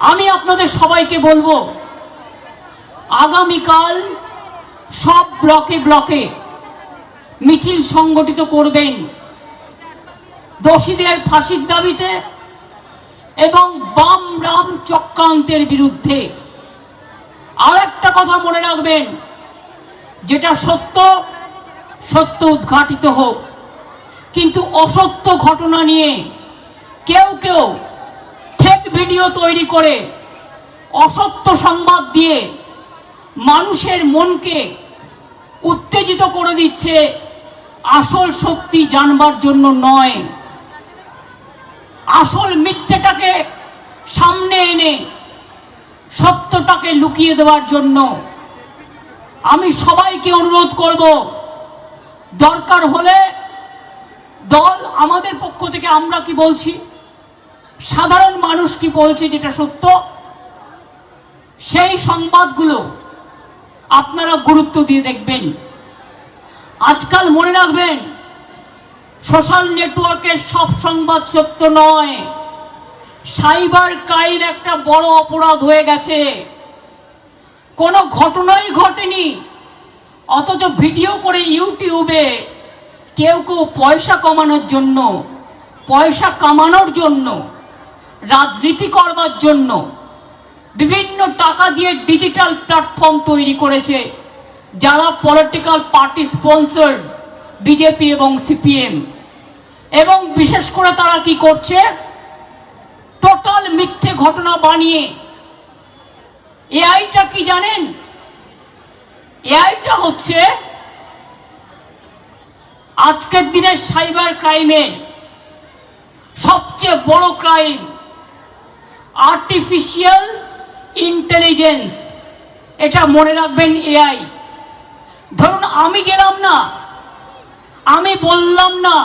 আমি আপনাদের সবাইকে বলব, আগামীকাল সব ব্লকে ব্লকে মিছিল সংগঠিত করবেন। দোষীদের ফাঁসির দাবিতে এবং বাম রাম চক্রান্তের বিরুদ্ধে। আর একটা কথা মনে রাখবেন, যেটা সত্য সত্য উদ্ঘাটিত হোক। কিন্তু অসত্য ঘটনা নিয়ে কেউ কেউ ভিডিও তৈরি করে অসত্য সংবাদ দিয়ে মানুষের মনকে উত্তেজিত করে দিচ্ছে, আসল শক্তি জানবার জন্য নয়। আসল মিথ্যেটাকে সামনে এনে সত্যটাকে লুকিয়ে দেওয়ার জন্য আমি সবাইকে অনুরোধ করব, দরকার হলে দল আমাদের পক্ষ থেকে আমরা কি বলছি? সাধারণ মানুষ কি বলছে যেটা সত্য? সেই সংবাদগুলো আপনারা গুরুত্ব দিয়ে দেখবেন। আজকাল মনে রাখবেন, সোশ্যাল নেটওয়ার্কের সব সংবাদ সত্য নয়। সাইবার ক্রাইম একটা বড় অপরাধ হয়ে গেছে। কোনো ঘটনাই ঘটেনি। অথচ ভিডিও করে ইউটিউবে কেউ কেউ পয়সা কমানোর জন্য, পয়সা কামানোর জন্য রাজনীতি করবার জন্য বিভিন্ন টাকা দিয়ে ডিজিটাল প্ল্যাটফর্ম তৈরি করেছে, যারা পলিটিক্যাল পার্টি স্পন্সর্ড বিজেপি এবং সিপিএম এবং বিশেষ করে তারা কি করছে? টোটাল মিথ্যে ঘটনা বানিয়ে। এআইটা কি জানেন? এআইটা হচ্ছে আজকের দিনের সাইবার ক্রাইমের সবচেয়ে বড় ক্রাইম আর্টিফিশিয়াল ইন্টেলিজেন্স এটা মনে রাখবেন এআই ধরুন আমি গেলাম না, আমি বললাম না,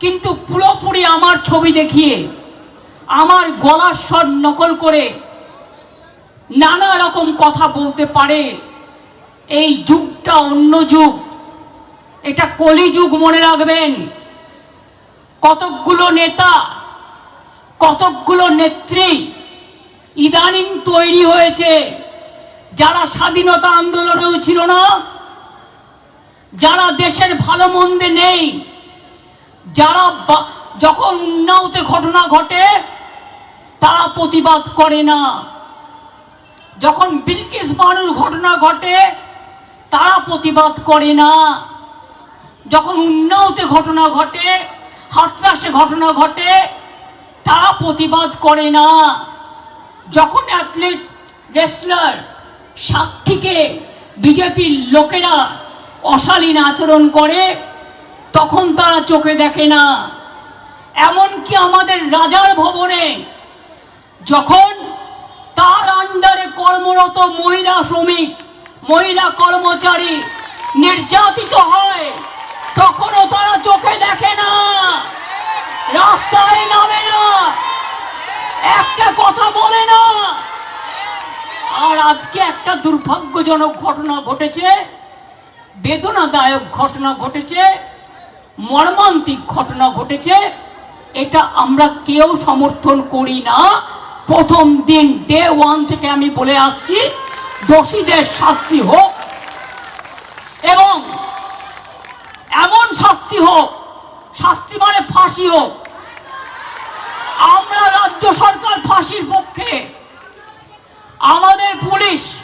কিন্তু পুরোপুরি আমার ছবি দেখিয়ে, আমার গলার স্বর নকল করে নানা রকম কথা বলতে পারে। এই যুগটা অন্য যুগ। এটা কলিযুগ মনে রাখবেন। কতকগুলো নেতা কতকগুলো নেত্রী ইদানিং তৈরি হয়েছে, যারা স্বাধীনতা আন্দোলনেও ছিল না, যারা দেশের ভালো মন্দে নেই, যারা যখন উন্নাওতে ঘটনা ঘটে, তারা প্রতিবাদ করে না। যখন বিলকিস বানুর ঘটনা ঘটে, তারা প্রতিবাদ করে না। যখন উন্নাওতে ঘটনা ঘটে হাতরাসে ঘটনা ঘটে তারা প্রতিবাদ করে না। যখন অ্যাথলিট রেসলার সাক্ষীকে বিজেপির লোকেরা অশালীন আচরণ করে, তখন তারা চোখে দেখে না। এমনকি আমাদের রাজার ভবনে যখন তার আন্ডারে কর্মরত মহিলা শ্রমিক, মহিলা কর্মচারী নির্যাতিত হয়, তখনও তারা চোখে দেখে না রাস্তায় নামে না একটা কথা বলে না। আর আজকে একটা দুর্ভাগ্যজনক ঘটনা ঘটেছে, বেদনাদায়ক ঘটনা ঘটেছে, মর্মান্তিক ঘটনা ঘটেছে। এটা আমরা কেউ সমর্থন করি না। প্রথম দিন ডে ওয়ান থেকে আমি বলে আসছি, দোষীদের শাস্তি হোক এবং এমন শাস্তি হোক, শাস্তি মানে ফাঁসি হোক। আমরা রাজ্য সরকার ফাঁসির পক্ষে। আমাদের পুলিশ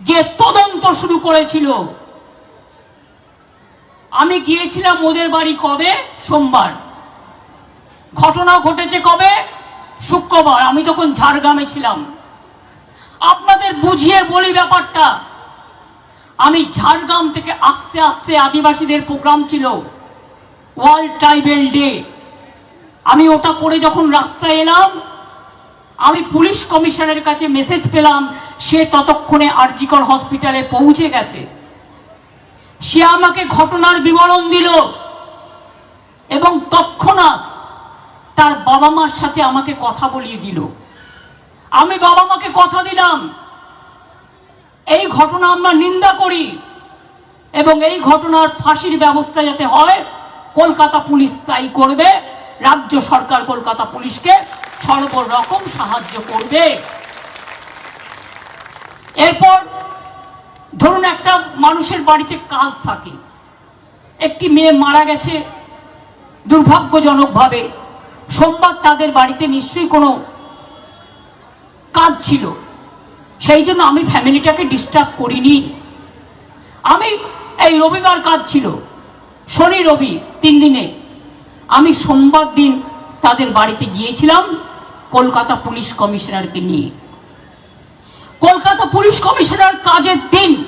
যে তদন্ত শুরু করেছিল, আমি গিয়েছিলাম ওদের বাড়ি কবে? সোমবার। ঘটনা ঘটেছে কবে? শুক্রবার। আমি তখন ঝাড়গ্রামে ছিলাম। আপনাদের বুঝিয়ে বলি ব্যাপারটা। আমি ঝাড়গ্রাম থেকে আস্তে আস্তে আদিবাসীদের প্রোগ্রাম ছিল। World tribal day. আমি ওটা করে যখন রাস্তায় এলাম, আমি পুলিশ কমিশনের কাছে মেসেজ পেলাম, সে ততক্ষণে আরজিকর হসপিটালে পৌঁছে গেছে। সে আমাকে ঘটনার বিবরণ দিল এবং তৎক্ষণাৎ তার বাবা মার সাথে আমাকে কথা বলিয়ে দিল। আমি বাবা মাকে কথা দিলাম, এই ঘটনা আমরা নিন্দা করি এবং এই ঘটনার ফাঁসির ব্যবস্থা যাতে হয়, কলকাতা পুলিশ তাই করবে। রাজ্য সরকার কলকাতা পুলিশকে সর্বরকম সাহায্য করবে। এরপর ধরুন একটা মানুষের বাড়িতে কাজ থাকে। একটি মেয়ে মারা গেছে দুর্ভাগ্যজনকভাবে। সোমবার তাদের বাড়িতে নিশ্চয়ই কোনো কাজ ছিল। সেই জন্য আমি ফ্যামিলিটাকে ডিস্টার্ব করিনি। আমি এই রবিবার কাজ ছিল। শনি রবি তিন দিনে আমি সোমবার দিন তাদের বাড়িতে গিয়েছিলাম কলকাতা পুলিশ কমিশনারকে নিয়ে। কলকাতা পুলিশ কমিশনার কাজের দিন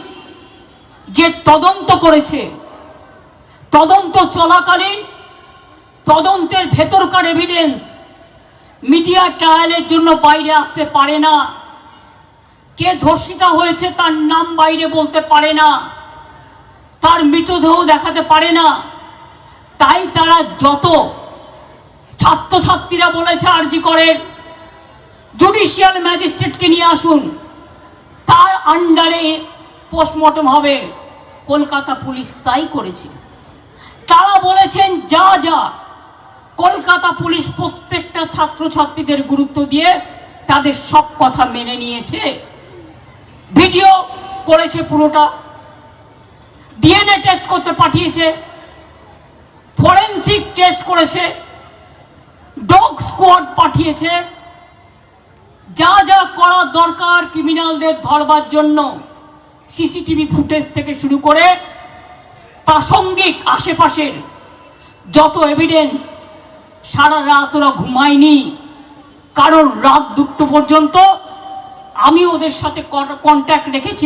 যে তদন্ত করেছে, তদন্ত চলাকালীন তদন্তের ভেতরকার এভিডেন্স মিডিয়া ট্রায়ালের জন্য বাইরে আসতে পারে না। কে ধর্ষিতা হয়েছে তার নাম বাইরে বলতে পারে না। তার মৃতদেহ দেখাতে পারে না। তাই তারা যত ছাত্রছাত্রীরা বলেছে আর্জি করেন জুডিশিয়াল ম্যাজিস্ট্রেটকে নিয়ে আসুন, তার আন্ডারে পোস্টমর্টম হবে। কলকাতা পুলিশ তাই করেছে। তারা বলেছেন, যা যা, কলকাতা পুলিশ প্রত্যেকটা ছাত্রছাত্রীদের গুরুত্ব দিয়ে তাদের সব কথা মেনে নিয়েছে। ভিডিও করেছে পুরোটা। ডিএনএ টেস্ট করতে পাঠিয়েছে। টেস্ট করেছে, ডগ স্কোয়াড পাঠিয়েছে। যা যা করা দরকার ক্রিমিনালদের ধরবার জন্য, সিসিটিভি ফুটেজ থেকে শুরু করে প্রাসঙ্গিক আশেপাশের যত এভিডেন্স সারা রাত ওরা ঘুমায়নি কারণ রাত দুটো পর্যন্ত আমি ওদের সাথে কন্ট্যাক্ট রেখেছিলাম।